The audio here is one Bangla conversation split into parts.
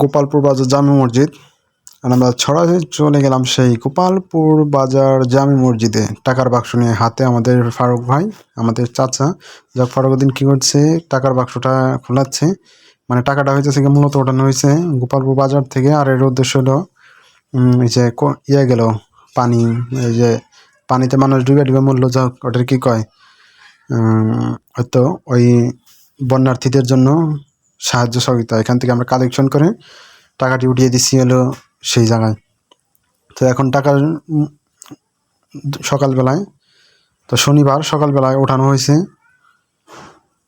গোপালপুর বাজার জামি মসজিদ। আর আমরা ছড়াই চলে গেলাম সেই গোপালপুর বাজার জামি মসজিদে। টাকার বাক্স নিয়ে হাতে আমাদের ফারুক ভাই আমাদের চাচা। যা ফারুকউদ্দিন কী করছে টাকার বাক্সটা খোলাচ্ছে। মানে টাকাটা হয়েছে মূলত ওঠানো হয়েছে গোপালপুর বাজার থেকে। আর এর উদ্দেশ্য হলো এই যে ইয়ে গেল পানি। এই যে পানিতে মানুষ ডুবে ডুবে মূল্য যা হোক, ওটার কি কয়? হয়তো ওই বন্যার্থীদের জন্য সাহায্য সহযোগিতা, এখান থেকে আমরা কালেকশন করে টাকাটি উঠিয়ে দিচ্ছি হলো সেই জায়গায়। তো এখন টাকার সকালবেলায়, তো শনিবার সকালবেলায় ওঠানো হয়েছে।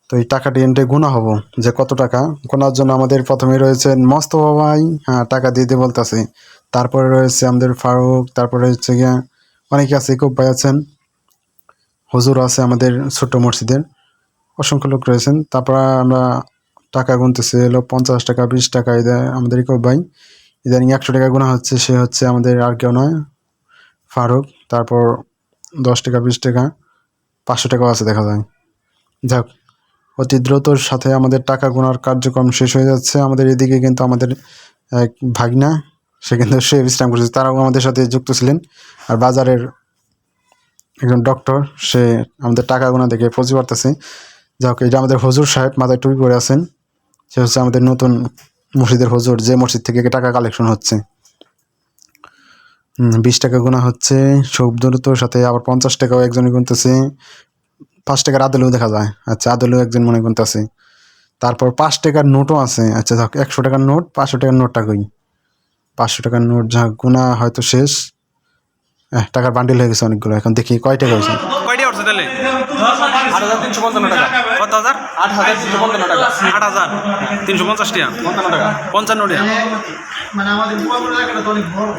তো এই টাকাটি এনটে গুণা হব, যে কত টাকা? গোনার জন্য আমাদের প্রথমে রয়েছে মস্ত ভাই হ্যাঁ টাকা দিয়ে দিয়ে বলতেছে। তারপরে রয়েছে আমাদের ফারুক, তারপরে হচ্ছে গিয়া অনেকে আছে, খুব ভাই আছেন। হুজুর আছে আমাদের ছোট্ট মসজিদের। অসংখ্য লোক রয়েছেন। তারপর আমরা টাকা গুনতেছে, এলো পঞ্চাশ টাকা, বিশ টাকা এদের আমাদের ইকব ভাই, ইদানিং একশো টাকা গোনা হচ্ছে, সে হচ্ছে আমাদের আর কেউ নয়, ফারুক, তারপর দশ টাকা, বিশ টাকা, পাঁচশো টাকাও আছে দেখা যায়। যাক, অতি দ্রুতর সাথে আমাদের টাকা গোনার কার্যক্রম শেষ হয়ে যাচ্ছে, আমাদের এদিকে কিন্তু আমাদের এক ভাগনা, সে কিন্তু সে বিশ্রাম করছে, তারাও আমাদের সাথে যুক্ত ছিলেন, আর বাজারের একজন ডক্টর, সে আমাদের টাকা গোনা দেখে পৌঁছে পারতেছে যাই হোক এটা আমাদের হজুর সাহেব মাথায় টুপি পরে আছেন সে হচ্ছে আমাদের নতুন মসজিদের হজুর, যে মসজিদ থেকে টাকা কালেকশন হচ্ছে। বিশ টাকা গোনা হচ্ছে, সব দ্রুতর সাথে আবার পঞ্চাশ টাকাও একজনে গুনতেছে। পাঁচ টাকার আদলেও দেখা যায়। আচ্ছা আদলেও একজন মনে গুনতেছে। তারপর পাঁচ টাকার নোটও আছে। আচ্ছা যাক, একশো টাকার নোট, পাঁচশো টাকার নোটটা কই? পাঁচশো টাকার নোট যা গুনা হয়তো শেষ। টাকার বান্ডিল হয়ে গেছে অনেকগুলো। এখন দেখি কয় টাকা হয়েছে। কয়টা আট হাজার তিনশো পঞ্চান্ন টাকা। কত হাজার? আট হাজার তিনশো পঞ্চান্ন টাকা। আট হাজার। তিনশো পঞ্চাশ টাকা পঞ্চান্ন টাকা। পঞ্চান্ন মানে অনেক বড়।